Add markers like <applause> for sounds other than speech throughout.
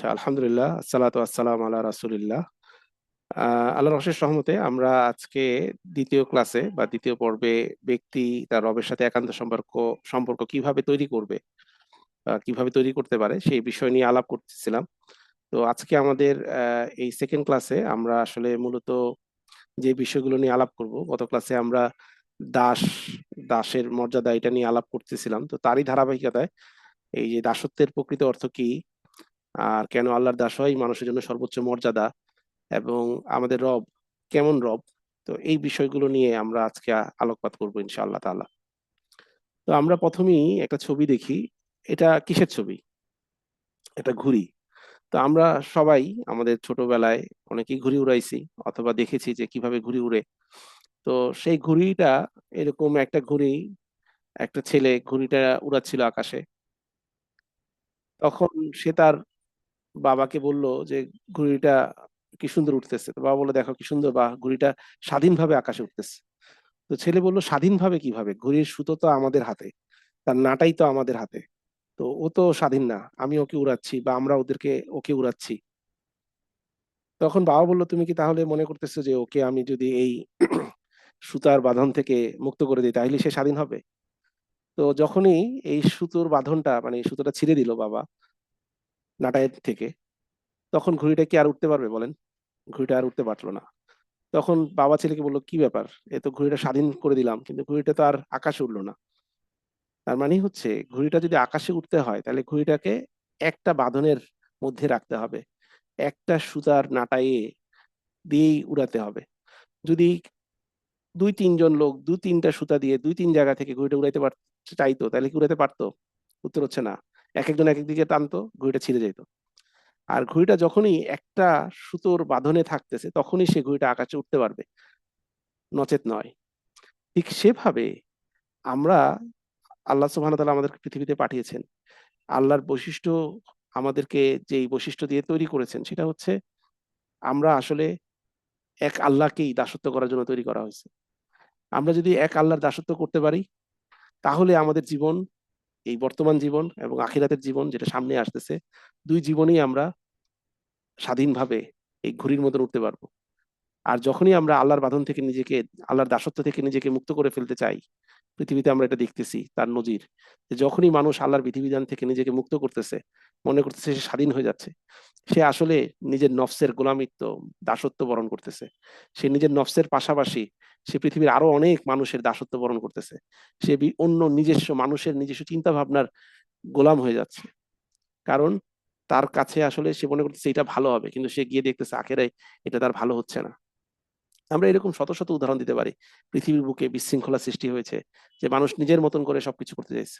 আচ্ছা আলহামদুলিল্লাহ, আসসালাতু আসসালাম আলা রাসূলিল্লাহ। আল্লাহর অশেষ রহমতে আমরা আজকে দ্বিতীয় ক্লাসে বা দ্বিতীয় পর্বে ব্যক্তি তার রবের সাথে একান্ত সম্পর্ক সম্পর্ক কীভাবে তৈরি করবে কীভাবে তৈরি করতে পারে সেই বিষয় নিয়ে আলাপ করতেছিলাম। তো আজকে আমাদের এই সেকেন্ড ক্লাসে আমরা আসলে মূলত যে বিষয়গুলো নিয়ে আলাপ করব, গত ক্লাসে আমরা দাস, দাসের মর্যাদা এটা নিয়ে আলাপ করতেছিলাম। তো তারই ধারাবাহিকতায় এই যে দাসত্বের প্রকৃত অর্থ কি আর কেন আল্লাহর দাস হয় মানুষের জন্য সর্বোচ্চ মর্যাদা এবং আমাদের রব, কেমন রব? তো এই বিষয়গুলো নিয়ে আমরা আজকে আলোকপাত করব ইনশাআল্লাহ তাআলা। তো আমরা প্রথমেই একটা ছবি দেখি। এটা কিসের ছবি? এটা ঘুড়ি। তো আমরা সবাই আমাদের ছোটবেলায় অনেকেই ঘুড়ি উড়াইছি অথবা দেখেছি যে কীভাবে ঘুড়ি উড়ে। তো সেই ঘুড়িটা এরকম একটা ঘুড়ি, একটা ছেলে ঘুড়িটা উড়াচ্ছিল আকাশে। তখন সে তার বাবাকে বলল যে, ঘুড়িটা কি সুন্দর উঠতেছে। তো বাবা বলল, দেখো কি সুন্দর, বা ঘুড়িটা স্বাধীনভাবে আকাশে উঠতেছে। তো ছেলে বলল, স্বাধীনভাবে কীভাবে? ঘুড়ির সুতো তো আমাদের হাতে, তার নাটাই তো আমাদের হাতে। তো ও তো স্বাধীন না, আমি ওকে উড়াচ্ছি, বা আমরা ওদেরকে, ওকে উড়াচ্ছি। তখন বাবা বলল, তুমি কি তাহলে মনে করতেছো যে, ওকে আমি যদি এই <clears throat> সুতার বাঁধন থেকে মুক্ত করে দিই, তাহলে সে স্বাধীন হবে? তো যখনই এই সুতোর বাঁধনটা মানে সুতোটা ছিঁড়ে দিল বাবা নাটাইয়ের থেকে। তখন ঘুড়িটা কি আর উঠতে পারবে বলেন? ঘুড়িটা আর উঠতে পারল না। তখন বাবা ছেলেকে বলল, কি ব্যাপার? এ তো ঘুড়িটা স্বাধীন করে দিলাম, কিন্তু ঘুড়িটা তো আর আকাশে উঠল না। তার মানে হচ্ছে, ঘুড়িটা যদি আকাশে উঠতে হয়, তাহলে ঘুড়িটাকে একটা বাঁধনের মধ্যে রাখতে হবে। একটা সুতার নাটাইয়ে দিয়েই উড়াতে হবে। যদি দুই তিনজন লোক দু তিনটা সুতা দিয়ে দুই তিন জায়গা থেকে ঘুড়িটা উড়াইতে চাইতো, তাহলে কি উড়াতে পারতো? উত্তর হচ্ছে না। এক একজন এক এক দিকে টানতো, ঘুড়িটা ছিঁড়ে যেত। আর ঘুড়িটা যখনই একটা সুতোর বাঁধনে থাকতেছে, তখনই সে ঘুড়িটা আকাশে উঠতে পারবে। নচেত নয়। ঠিক সেভাবে আমরা আল্লাহ সুবহানাহু ওয়া তাআলা আমাদেরকে পৃথিবীতে পাঠিয়েছেন। আল্লাহর বৈশিষ্ট্য আমাদেরকে যেই বৈশিষ্ট্য দিয়ে তৈরি করেছেন, সেটা হচ্ছে আমরা আসলে এক আল্লাহকেই দাসত্ব করার জন্য তৈরি করা হয়েছে। আমরা যদি এক আল্লাহর দাসত্ব করতে পারি, তাহলে আমাদের জীবন এই বর্তমান জীবন এবং আখিরাতের জীবন যেটা সামনে আসতেছে, দুই জীবনেই আমরা স্বাধীনভাবে এই ঘুড়ির মতন উঠতে পারব। আর যখনই আমরা আল্লাহর বাঁধন থেকে নিজেকে, আল্লাহর দাসত্ব থেকে নিজেকে মুক্ত করে ফেলতে চাই, পৃথিবীতে আমরা এটা দেখতেছি, তার নজির। যে যখনই মানুষ আল্লাহর বিধিবিধান থেকে নিজেকে মুক্ত করতেছে, মনে করতেছে সে স্বাধীন হয়ে যাচ্ছে, সে আসলে নিজের নফসের গোলামিত্ব, দাসত্ব বরণ করতেছে। সে নিজের নফসের পাশাপাশি সে পৃথিবীর আরও অনেক মানুষের দাসত্ব বরণ করতেছে। সে অন্য নিজস্ব মানুষের নিজস্ব চিন্তা ভাবনার গোলাম হয়ে যাচ্ছে। কারণ তার কাছে আসলে সে মনে করতেছে এটা ভালো হবে, কিন্তু সে গিয়ে দেখতেছে আখেরাই এটা তার ভালো হচ্ছে না। আমরা এরকম শত শত উদাহরণ দিতে পারি। পৃথিবীর বুকে বিশৃঙ্খলা সৃষ্টি হয়েছে, যে মানুষ নিজের মতন করে সবকিছু করতে চাইছে।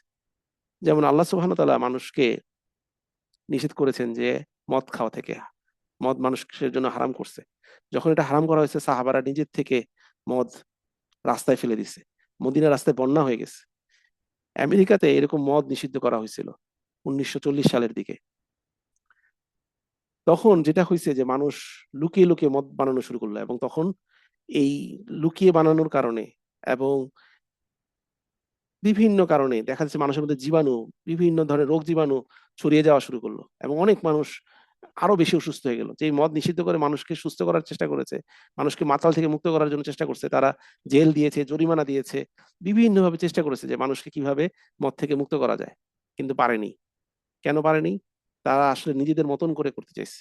যেমন আল্লাহ সুবহানাহু ওয়া তাআলা মানুষকে নিষেধ করেছেন যে মদ খাওয়া থেকে। মদ মানুষের জন্য হারাম করছে। যখন এটা হারাম করা হয়েছে, সাহাবারা নিজের থেকে মদ রাস্তায় ফেলে দিছে। মদিনা রাস্তায় বন্যা হয়ে গেছে। আমেরিকাতে এরকম মদ নিষিদ্ধ করা হয়েছিল উনিশশো সালের দিকে। তখন যেটা হয়েছে যে মানুষ লুকিয়ে লুকিয়ে মদ বানানো শুরু করল এবং তখন এই লুকিয়ে বানানোর কারণে এবং বিভিন্ন কারণে দেখা যাচ্ছে মানুষের মধ্যে জীবাণু, বিভিন্ন ধরনের রোগ জীবাণু ছড়িয়ে যাওয়া শুরু করল এবং অনেক মানুষ আরও বেশি অসুস্থ হয়ে গেল। যে মদ নিষিদ্ধ করে মানুষকে সুস্থ করার চেষ্টা করেছে, মানুষকে মাতাল থেকে মুক্ত করার জন্য চেষ্টা করছে, তারা জেল দিয়েছে, জরিমানা দিয়েছে, বিভিন্নভাবে চেষ্টা করেছে যে মানুষকে কীভাবে মদ থেকে মুক্ত করা যায়। কিন্তু পারেনি। কেন পারেনি? তারা আসলে নিজেদের মতন করে করতে চাইছে।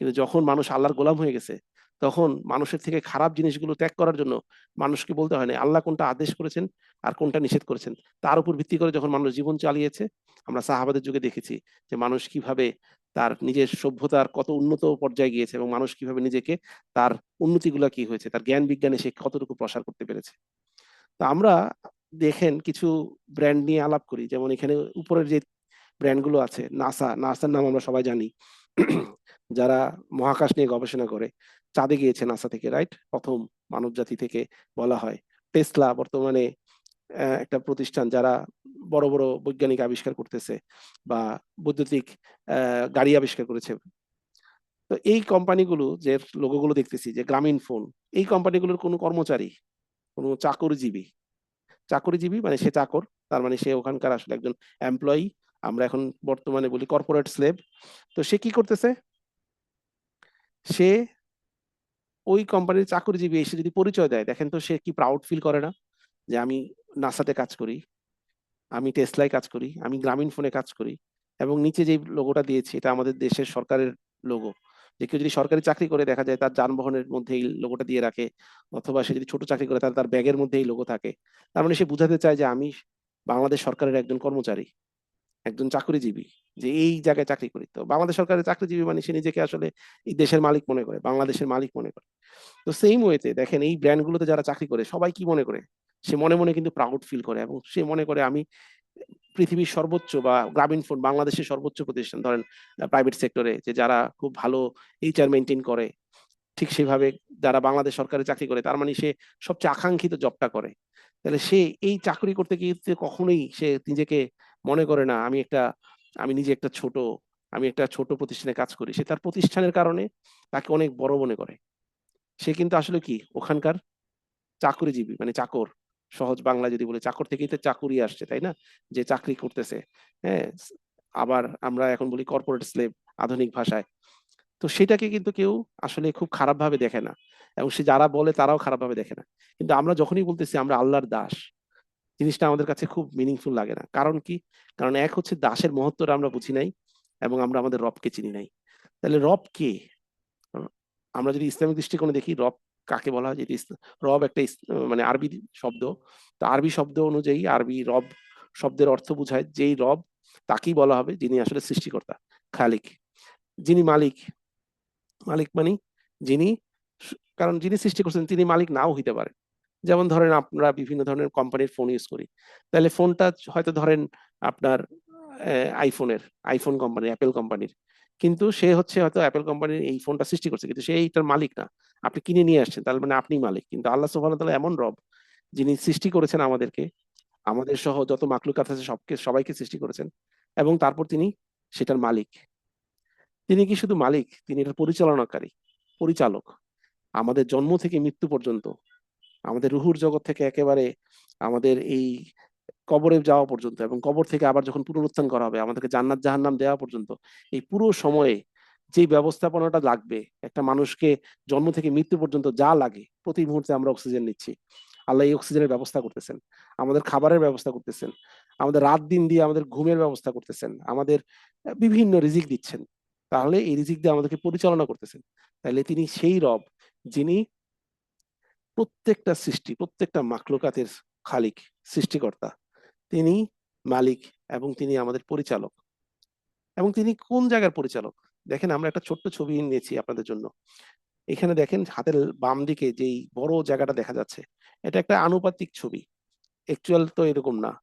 কিন্তু যখন মানুষ আল্লাহর গোলাম হয়ে গেছে তখন মানুষের থেকে খারাপ জিনিসগুলো ত্যাগ করার জন্য মানুষকে বলতে হয় না, আল্লাহ কোনটা আদেশ করেছেন আর কোনটা নিষেধ করেছেন। তার উপর ভিত্তি করে যখন মানুষ জীবন চালিয়েছে, আমরা সাহাবাদের যুগে দেখেছি যে মানুষ কীভাবে তার নিজের সভ্যতার কত উন্নত পর্যায়ে গিয়েছে এবং মানুষ কীভাবে নিজেকে তার উন্নতিগুলো কি হয়েছে, তার জ্ঞান বিজ্ঞানে সে কতটুকু প্রসার করতে পেরেছে। তো আমরা দেখেন কিছু ব্র্যান্ড নিয়ে আলাপ করি, যেমন এখানে উপরের যে ব্র্যান্ডগুলো আছে নাসা নাসার নাম আমরা সবাই জানি। যারা মহাকাশ নিয়ে গবেষণা করে, চাঁদে গিয়েছে নাসা থেকে রাইট প্রথম মানব জাতি থেকে বলা হয়। টেসলা বর্তমানে একটা প্রতিষ্ঠান যারা বড় বড় বৈজ্ঞানিক আবিষ্কার করতেছে বা বৈদ্যুতিক গাড়ি আবিষ্কার করেছে। তো এই কোম্পানিগুলো যে লোগোগুলো দেখতেছি, যে গ্রামীণ ফোন, এই কোম্পানিগুলোর কোনো কর্মচারী, কোনো চাকরিজীবী চাকরিজীবী মানে সে চাকর, তার মানে সে ওখানকার আসলে একজন এমপ্লয়ি আমরা এখন বর্তমানে বলি কর্পোরেট স্লেব তো সে কি করতেছে? সে ওই কোম্পানির চাকরিজীবী এসে যদি পরিচয় দেয়, দেখেন তো সে কি প্রাউড ফিল করে না? যে আমি নাসাতে কাজ করি, আমি টেসলায় কাজ করি, আমি গ্রামীণ ফোনে কাজ করি এবং নিচে যে লোগোটা দিয়েছি, এটা আমাদের দেশের সরকারের লোগো যে কেউ যদি সরকারি চাকরি করে, দেখা যায় তার যানবাহনের মধ্যে এই লোগোটা দিয়ে রাখে অথবা সে যদি ছোট চাকরি করে তার তার ব্যাগের মধ্যে এই লোগো থাকে। তার মানে সে বুঝাতে চায় যে আমি বাংলাদেশ সরকারের একজন কর্মচারী। একজন চাকরিজীবী যে এই জায়গায় চাকরি করি। তো বাংলাদেশ সরকারের চাকরিজীবী মানে সে নিজেকে আসলে এই দেশের মালিক মনে করে, বাংলাদেশের মালিক মনে করে। তো সেম ওয়েতে দেখেন এই ব্র্যান্ডগুলোতে যারা চাকরি করে, সবাই কি মনে করে? সে মনে মনে কিন্তু প্রাউড ফিল করে এবং সে মনে করে আমি পৃথিবীর সর্বোচ্চ বা গ্রামীণ ফোন, বাংলাদেশের সর্বোচ্চ প্রতিষ্ঠান, ধরেন প্রাইভেট সেক্টরে যে যারা খুব ভালো এইচআর মেনটেন করে, ঠিক সেভাবে যারা বাংলাদেশ সরকারি চাকরি করে, তার মানে সে সবচেয়ে আকাঙ্ক্ষিত জবটা করে। তাহলে সে এই চাকরি করতে গিয়ে কখনোই সে নিজেকে মনে করে না আমি একটা, আমি নিজে একটা ছোট, আমি একটা ছোট প্রতিষ্ঠানে কাজ করি। সে তার প্রতিষ্ঠানের কারণে তাকে অনেক বড় মনে করে। সে কিন্তু আসলে কি, ওখানকার চাকরিজীবী মানে চাকর, সহজ বাংলা যদি বলে, চাকর থেকেই তো চাকুরি আসছে, তাই না? যে চাকরি করতেছে হ্যাঁ? আবার আমরা এখন বলি কর্পোরেট স্লেভ আধুনিক ভাষায়। তো সেটাকে কিন্তু কেউ আসলে খুব খারাপ ভাবে দেখে না। এবং সে যারা বলে তারাও খারাপ ভাবে দেখে না। কিন্তু আমরা যখনই বলতেছি আমরা আল্লাহর দাস জিনিসটা আমাদের কাছে খুব মিনিংফুল লাগে না। কারণ কি? কারণ এক হচ্ছে দাসের মহত্বটা আমরা বুঝি নাই এবং আমরা আমাদের রবকে চিনি নাই। তাহলে রব কে? আমরা যদি ইসলামিক দৃষ্টিকোণে দেখি, রব কাকে বলা হয়? যেটি রব একটা মানে আরবি শব্দ। তো আরবি শব্দ অনুযায়ী আরবি রব শব্দের অর্থ বোঝায় যেই রব তাকেই বলা হবে যিনি আসলে সৃষ্টিকর্তা, খালিক। যিনি মালিক মালিক মানে যিনি কারণ যিনি সৃষ্টি করছেন তিনি মালিক নাও হইতে পারে। যেমন ধরেন আমরা বিভিন্ন ধরনের কোম্পানির ফোন ইউজ করি। তাহলে ফোনটা হয়তো ধরেন আপনার আইফোনের আইফোন কোম্পানির অ্যাপেল কোম্পানির। কিন্তু সে হচ্ছে হয়তো অ্যাপেল কোম্পানির এই ফোনটা সৃষ্টি করছে, কিন্তু সে এইটার মালিক না। আপনি কিনে নিয়ে আসছেন, তাহলে মানে আপনি মালিক। কিন্তু আল্লাহ সুবহানাহু তাআলা এমন রব, যিনি সৃষ্টি করেছেন আমাদেরকে, আমাদের সহ যত মাকলুকাত আছে সবকে, সবাইকে সৃষ্টি করেছেন, এবং তারপর তিনি সেটার মালিক। তিনি কি শুধু মালিক? তিনি এটার পরিচালনাকারী, পরিচালক। আমাদের জন্ম থেকে মৃত্যু পর্যন্ত আমাদের রুহুর জগৎ থেকে একেবারে আমাদের এই কবরে যাওয়া পর্যন্ত এবং কবর থেকে আবার যখন পুনরুত্থান করা হবে, আমাদেরকে জান্নাত জাহান্নাম দেওয়া পর্যন্ত, এই পুরো সময়ে যে ব্যবস্থাপনাটা লাগবে, একটা মানুষকে জন্ম থেকে মৃত্যু পর্যন্ত যা লাগে, প্রতি মুহূর্তে আমরা অক্সিজেন নিচ্ছি। আল্লাহ এই অক্সিজেনের ব্যবস্থা করতেছেন, আমাদের খাবারের ব্যবস্থা করতেছেন, আমাদের রাত দিন দিয়ে আমাদের ঘুমের ব্যবস্থা করতেছেন, আমাদের বিভিন্ন রিজিক দিচ্ছেন। তাহলে এই রিজিক দিয়ে আমাদেরকে পরিচালনা করতেছেন। তাহলে তিনি সেই রব, যিনি প্রত্যেকটা সৃষ্টি, প্রত্যেকটা মাকলুকাতের খালিক, সৃষ্টিকর্তা। তিনি মালিক এবং তিনি আমাদের পরিচালক। এবং তিনি কোন জায়গার পরিচালক? দেখেন, আমরা একটা ছোট্ট ছবি নিয়েছি আপনাদের জন্য। এখানে দেখেন, হাতের বাম দিকে যেই বড় জায়গাটা দেখা যাচ্ছে, এটা একটা আনুপাতিক ছবি। অ্যাকচুয়াল তো এরকম না।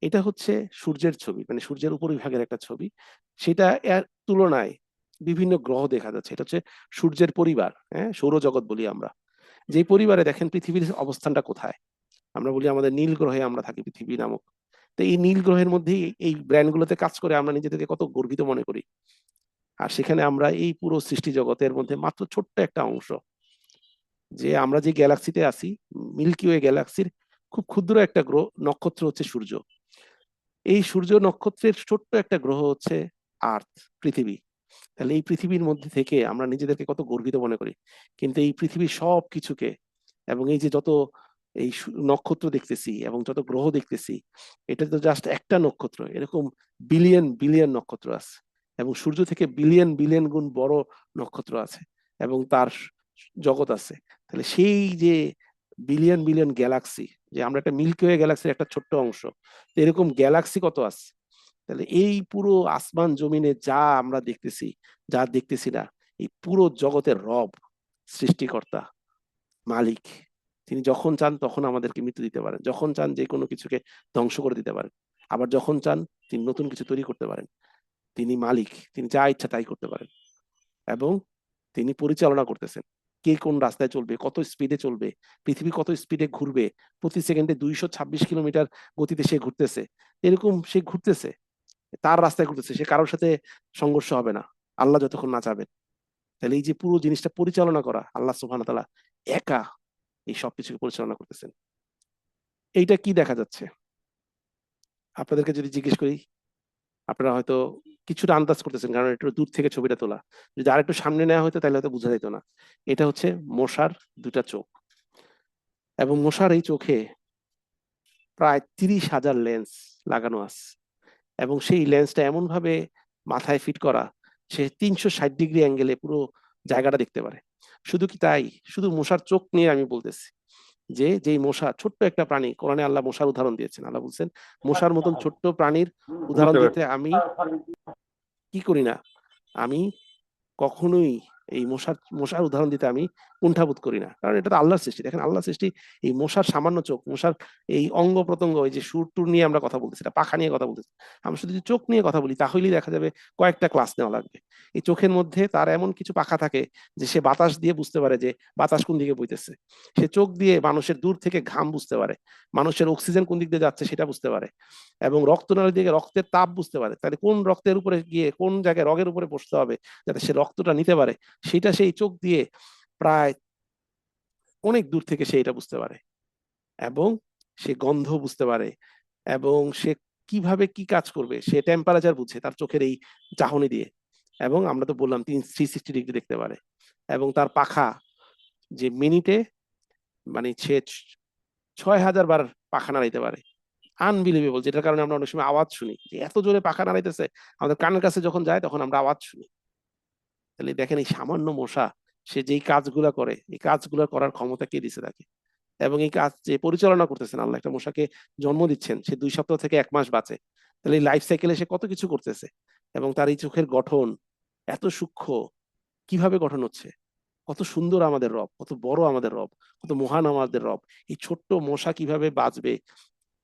এটা হচ্ছে সূর্যের ছবি মানে সূর্যের উপরিভাগের একটা ছবি। সেটা এর তুলনায় বিভিন্ন গ্রহ দেখা যাচ্ছে। এটা হচ্ছে সূর্যের পরিবার হ্যাঁ? সৌরজগৎ বলি আমরা। যে পরিবারে দেখেন পৃথিবীর অবস্থানটা কোথায়? আমরা বলি আমাদের নীল গ্রহে আমরা থাকি পৃথিবী নামক। তো এই নীল গ্রহের মধ্যেই এই ব্র্যান্ডগুলোতে কাজ করে আমরা নিজেদেরকে কত গর্বিত মনে করি। আর সেখানে আমরা এই পুরো সৃষ্টি জগতের মধ্যে মাত্র ছোট্ট একটা অংশ। যে আমরা যে গ্যালাক্সিতে আছি, মিল্কি ওয়ে গ্যালাক্সির খুব ক্ষুদ্র একটা গ্রহ, নক্ষত্র হচ্ছে সূর্য। এই সূর্য নক্ষত্রের ছোট্ট একটা গ্রহ হচ্ছে আর্থ, পৃথিবী। তাহলে এই পৃথিবীর মধ্যে থেকে আমরা নিজেদেরকে কত গর্বিত মনে করি। কিন্তু এই পৃথিবীর সব কিছুকে এবং এই যে যত এই নক্ষত্র দেখতেছি এবং যত গ্রহ দেখতেছি, এটা তো জাস্ট একটা নক্ষত্র, এরকম বিলিয়ন বিলিয়ন নক্ষত্র আছে এবং সূর্য থেকে বিলিয়ন বিলিয়ন গুণ বড় নক্ষত্র আছে এবং তার জগৎ আছে। তাহলে সেই যে বিলিয়ন বিলিয়ন গ্যালাক্সি যে আমরা একটা মিল্কি ওয়ে গ্যালাক্সির একটা ছোট্ট অংশ এরকম গ্যালাক্সি কত আছে? তাহলে এই পুরো আসমান জমিনে যা আমরা দেখতেছি, যা দেখতেছি না, এই পুরো জগতের রব, সৃষ্টিকর্তা, মালিক, তিনি যখন চান তখন আমাদেরকে মৃত্যু দিতে পারেন। যখন চান যে কোনো কিছুকে ধ্বংস করে দিতে পারেন। আবার যখন চান তিনি নতুন কিছু তৈরি করতে পারেন। তিনি মালিক, তিনি যা ইচ্ছা তাই করতে পারেন। এবং তিনি পরিচালনা করতেছেন। কে কোন রাস্তায় চলবে, কত স্পিডে চলবে, পৃথিবী কত স্পিডে ঘুরবে, প্রতি সেকেন্ডে দুইশো ছাব্বিশ কিলোমিটার গতিতে সে ঘুরতেছে। এরকম সে ঘুরতেছে। তার রাস্তায় ঘুরতেছে, সে কারোর সাথে সংঘর্ষ হবে না। আল্লাহ যতক্ষণ না চাবেন। তাহলে এই যে পুরো জিনিসটা পরিচালনা করা, আল্লাহ সুহান তালা একা এই সবকিছুকে পরিচালনা করতেছেন। এইটা কি দেখা যাচ্ছে? আপনাদেরকে যদি জিজ্ঞেস করি, আপনারা হয়তো কিছুটা আন্দাজ করতেছেন, কারণ একটু দূর থেকে ছবিটা তোলা। যদি আরেকটু সামনে নেওয়া হতো তাহলে হয়তো বোঝা যেত না। এটা হচ্ছে মশার দুটা চোখ। এবং মশার এই চোখে প্রায় তিরিশ হাজার লেন্স লাগানো আছে। এবং সেই লেন্সটা এমন ভাবে মাথায় ফিট করা সে তিনশো ষাট ডিগ্রি অ্যাঙ্গেলে পুরো জায়গাটা দেখতে পারে। শুধু কি তাই? শুধু মশার চোখ নিয়ে আমি বলতেছি যে যেই মশা ছোট্ট একটা প্রাণী কোরআনে আল্লাহ মশার উদাহরণ দিয়েছেন আল্লাহ বলছেন মশার মতন ছোট্ট প্রাণীর উদাহরণ দিতে আমি কি করি না? আমি কখনোই এই মশার মশার উদাহরণ দিতে আমি কুণ্ঠাবোধ করি না। কারণ এটা তো আল্লাহর সৃষ্টি। দেখেন আল্লাহর সৃষ্টি এই মশার সামান্য চোখ, মশার এই অঙ্গ প্রত্যঙ্গ, এই যে সুর টুর নিয়ে আমরা কথা বলতেছি, এটা পাখা নিয়ে কথা বলতেছি। আমরা শুধু চোখ নিয়ে কথা বলি, তাহলেই দেখা যাবে কয়েকটা ক্লাস নেওয়া লাগবে। এই চোখের মধ্যে তার এমন কিছু পাখা থাকে যে সে বাতাস দিয়ে বুঝতে পারে যে বাতাস কোন দিকে বইতেছে। সে চোখ দিয়ে মানুষের দূর থেকে ঘাম বুঝতে পারে। মানুষের অক্সিজেন কোন দিক দিয়ে যাচ্ছে সেটা বুঝতে পারে। এবং রক্ত রক্তনালী দিকে রক্তের তাপ বুঝতে পারে। তাহলে কোন রক্তের উপরে গিয়ে, কোন জায়গায় রগের উপরে বসতে হবে যাতে সে রক্তটা নিতে পারে? সেটা সেই চোখ দিয়ে প্রায় অনেক দূর থেকে সে এটা বুঝতে পারে। এবং সে গন্ধ বুঝতে পারে। এবং সে কীভাবে কি কাজ করবে, সে টেম্পারেচার বুঝে তার চোখের এই চাহনি দিয়ে। এবং আমরা তো বললাম তিন থ্রি সিক্সটি ডিগ্রি দেখতে পারে। এবং তার পাখা যে মিনিটে মানে সে ছয় হাজার বার পাখা নাড়াইতে পারে। আনবিলিভেবল যেটার কারণে আমরা অনেক সময় আওয়াজ শুনি যে এত জোরে পাখা নাড়াইতেছে। আমাদের কানের কাছে যখন যায় তখন আমরা আওয়াজ শুনি। তাহলে দেখেন এই সামান্য মশা সে যেই কাজগুলা করে, এই কাজগুলো করার ক্ষমতা কে দিছে তাকে? এবং এই কাজ যে পরিচালনা করতেছেন, আল্লাহ একটা মশাকে জন্ম দিচ্ছেন, সে দুই সপ্তাহ থেকে এক মাস বাঁচে। তাহলে এই লাইফ সাইকেলে সে কত কিছু করতেছে? এবং তার এই চোখের গঠন এত সূক্ষ্ম, কীভাবে গঠন হচ্ছে? কত সুন্দর আমাদের রব, কত বড় আমাদের রব, কত মহান আমাদের রব। এই ছোট্ট মশা কীভাবে বাঁচবে,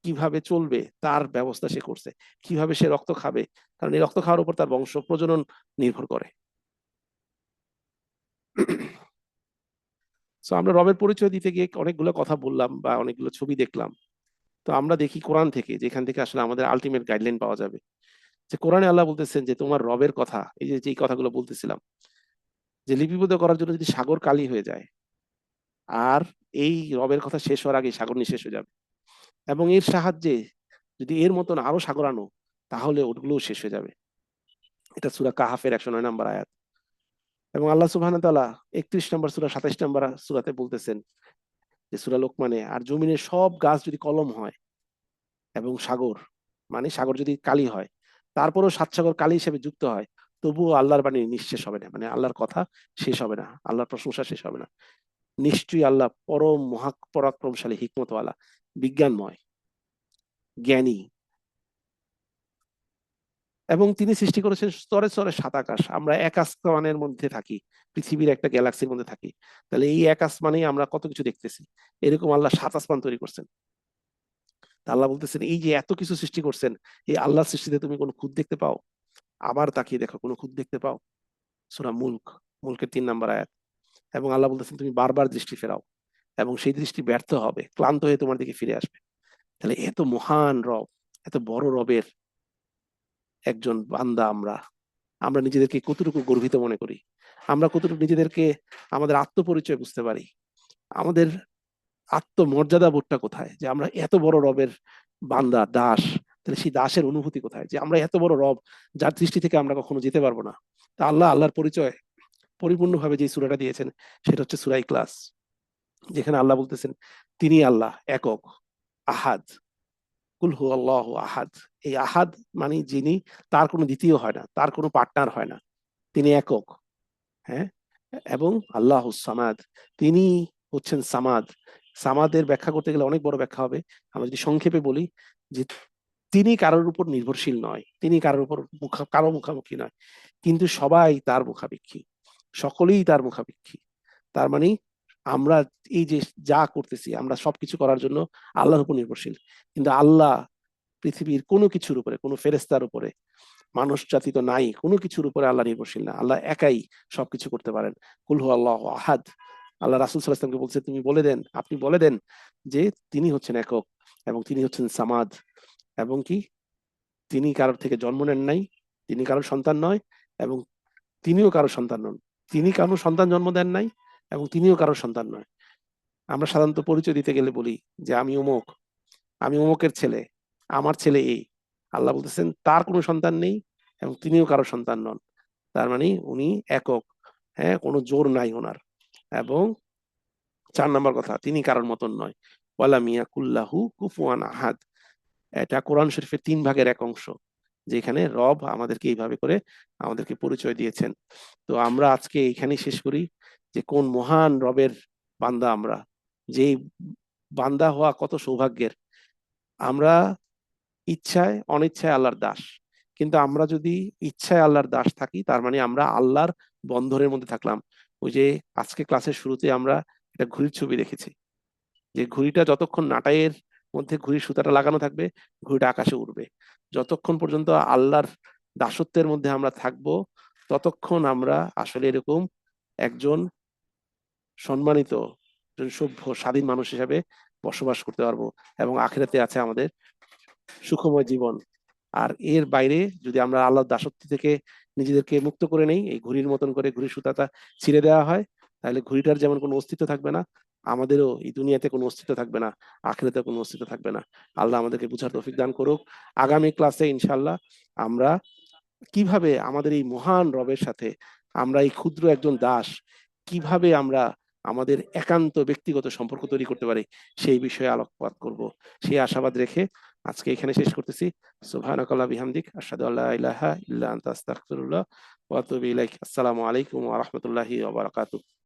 কীভাবে চলবে, তার ব্যবস্থা সে করছে। কীভাবে সে রক্ত খাবে? কারণ এই রক্ত খাওয়ার উপর তার বংশ প্রজনন নির্ভর করে। সো আমরা রবের পরিচয় দিতে গিয়ে অনেকগুলো কথা বললাম বা অনেকগুলো ছবি দেখলাম। তো আমরা দেখি কোরআন থেকে, যেখান থেকে আসলে আমাদের আলটিমেট গাইডলাইন পাওয়া যাবে। যে কোরআনে আল্লাহ বলতেছেন যে, তোমার রবের কথা, এই যে, যেই কথাগুলো বলতেছিলাম, যে লিপিবদ্ধ করার জন্য যদি সাগর কালি হয়ে যায়, আর এই রবের কথা শেষ হওয়ার আগে সাগর নিঃশেষ হয়ে যাবে। এবং এর সাহায্যে যদি এর মতন আরও সাগর আনো, তাহলে ওগুলোও শেষ হয়ে যাবে। এটা সুরা কাহাফের একশো নয় নম্বর আয়াত। এবং আল্লাহ সুবহান তাআলা একত্রিশ নম্বর সুরা, সাতাইশ নম্বর সুরাতে বলতেছেন যে, সুরা লোকমানে, আর জমিনের সব গাছ যদি কলম হয় এবং সাগর মানে সাগর যদি কালি হয়, তারপরেও সাত সাগর কালি হিসেবে যুক্ত হয়, তবুও আল্লাহর বাণী নিঃশেষ হবে না। মানে আল্লাহর কথা শেষ হবে না, আল্লাহর প্রশংসা শেষ হবে না। নিশ্চয়ই আল্লাহ পরম মহা পরাক্রমশালী হিকমতওয়ালা, বিজ্ঞানময়, জ্ঞানী এবং তিনি সৃষ্টি করেছেন স্তরে স্তরে সাত আকাশ। আমরা এক আসমানের মধ্যে থাকি, পৃথিবীর একটা গ্যালাক্সির মধ্যে থাকি। তাহলে এই এক আসমানেই আমরা কত কিছু দেখতেছি। এরকম আল্লাহ সাত আসমান তৈরি করছেন। আল্লাহ বলতেছেন, এই যে এত কিছু সৃষ্টি করছেন, এই আল্লাহ সৃষ্টিতে তুমি কোনো খুদ দেখতে পাও? আবার তাকিয়ে দেখো, কোনো খুদ দেখতে পাও? সুরা মুলক, মুলকের তিন নাম্বার আয়াত। এবং আল্লাহ বলতেছেন, তুমি বারবার দৃষ্টি ফেরাও এবং সেই দৃষ্টি ব্যর্থ হবে, ক্লান্ত হয়ে তোমার দিকে ফিরে আসবে। তাহলে এত মহান রব, এত বড় রবের একজন বান্দা আমরা। আমরা নিজেদেরকে কতটুকু গর্বিত মনে করি? আমরা কতটুকু নিজেদেরকে আমাদের আত্মপরিচয় বুঝতে পারি? আমাদের আত্মমর্যাদা বোধটা কোথায়? যে আমরা এত বড় রবের বান্দা, দাস, তাহলে সেই দাসের অনুভূতি কোথায়? যে আমরা এত বড় রব, যার দৃষ্টি থেকে আমরা কখনো যেতে পারব না। তা আল্লাহ, আল্লাহর পরিচয় পরিপূর্ণভাবে যে সুরাটা দিয়েছেন, সেটা হচ্ছে সুরাই ক্লাস যেখানে আল্লাহ বলতেছেন, তিনি আল্লাহ, একক, আহাদ। কুল হু আল্লাহ আহাদ। এই আহাদ মানে যিনি, তার কোনো দ্বিতীয় হয় না, তার কোনো পার্টনার হয় না। তিনি একক হ্যাঁ? এবং আল্লাহ সামাদ, তিনি হচ্ছেন সামাদ। সামাদের ব্যাখ্যা করতে গেলে অনেক বড় ব্যাখ্যা হবে। আমরা যদি সংক্ষেপে বলি যে তিনি কারোর উপর নির্ভরশীল নয়, তিনি কারোর উপর মুখা, কারও মুখামুখি নয়। কিন্তু সবাই তার মুখাপেক্ষী। সকলেই তার মুখাপেক্ষী। তার মানে আমরা এই যে যা করতেছি, আমরা সবকিছু করার জন্য আল্লাহর উপর নির্ভরশীল। কিন্তু আল্লাহ পৃথিবীর কোনো কিছুর উপরে, কোনো ফেরেস্তার উপরে, মানুষ জাতি তো নাই, কোনো কিছুর উপরে আল্লাহ নির্ভরশীল না। আল্লাহ একাই সবকিছু করতে পারেন। কুলহু আল্লাহ আহাদ। আল্লাহ রাসুল সাল্লাহামকে বলছে, তুমি বলে দেন, আপনি বলে দেন যে তিনি হচ্ছেন একক এবং তিনি হচ্ছেন সামাদ এবং কি? তিনি কারোর থেকে জন্ম নেন নাই, তিনি কারোর সন্তান নয় এবং তিনিও কারোর সন্তান নন। তিনি কারও সন্তান জন্ম দেন নাই এবং তিনিও কারোর সন্তান নয়। আমরা সাধারণত পরিচয় দিতে গেলে বলি যে, আমি অমুক আমি অমুকের ছেলে, আমার ছেলে এই। আল্লাহ বলতেছেন, তার কোনো সন্তান নেই এবং তিনিও কারও সন্তান নন। তার মানে উনি একক হ্যাঁ কোনো জোর নাই ওনার। এবং চার নম্বর কথা, তিনি কারোর মতন নয়। ওয়ালা মিয়া কুল্লাহু কুফুয়ান আহাদ। এটা কোরআন শরীফের তিন ভাগের এক অংশ, যেখানে রব আমাদেরকে এইভাবে করে আমাদেরকে পরিচয় দিয়েছেন। তো আমরা আজকে এইখানেই শেষ করি। যে কোন মহান রবের বান্দা আমরা যে বান্দা হওয়া কত সৌভাগ্যের। আমরা ইচ্ছায়, অনিচ্ছায় আল্লাহর দাস, কিন্তু আমরা যদি ইচ্ছায় আল্লাহর দাস থাকি, তার মানে আমরা আল্লাহর বন্ধনের মধ্যে থাকলাম। ওই যে আজকে ক্লাসের শুরুতে আমরা একটা ঘড়ির ছবি দেখেছি। যে ঘড়িটা যতক্ষণ নাটাইয়ের মধ্যে ঘড়ির সুতাটা লাগানো থাকবে, ঘড়িটা আকাশে উড়বে। যতক্ষণ পর্যন্ত আল্লাহর দাসত্বের মধ্যে আমরা থাকব, ততক্ষণ আমরা আসলে এরকম একজন সম্মানিত সভ্য স্বাধীন মানুষ হিসাবে বসবাস করতে পারব এবং আখেরাতে আছে আমাদের সুখময় জীবন। আর এর বাইরে যদি আমরা আল্লাহর দাসত্ব থেকে নিজেদেরকে মুক্ত করে নেই, এই ঘড়ির মতন করে ঘড়ির সুতাটা ছিঁড়ে দেওয়া হয়, তাহলে ঘড়িটার যেমন কোনো অস্তিত্ব থাকবে না, আমাদেরও এই দুনিয়াতে কোনো অস্তিত্ব থাকবে না আখেরাতে কোনো অস্তিত্ব থাকবে না। আল্লাহ আমাদেরকে বুঝার তৌফিক দান করুক। আগামী ক্লাসে ইনশাল্লাহ আমরা কীভাবে আমাদের এই মহান রবের সাথে আমরা এই ক্ষুদ্র একজন দাস কীভাবে আমরা আমাদের একান্ত ব্যক্তিগত সম্পর্ক তৈরি করতে পারে, সেই বিষয়ে আলোকপাত করব। সেই আশাবাদ রেখে আজকে এখানে শেষ করতেছি। সুবহানাকাল্লাহ বিহামদিক আসসালামু আলাইকুম বারাকাতুহু।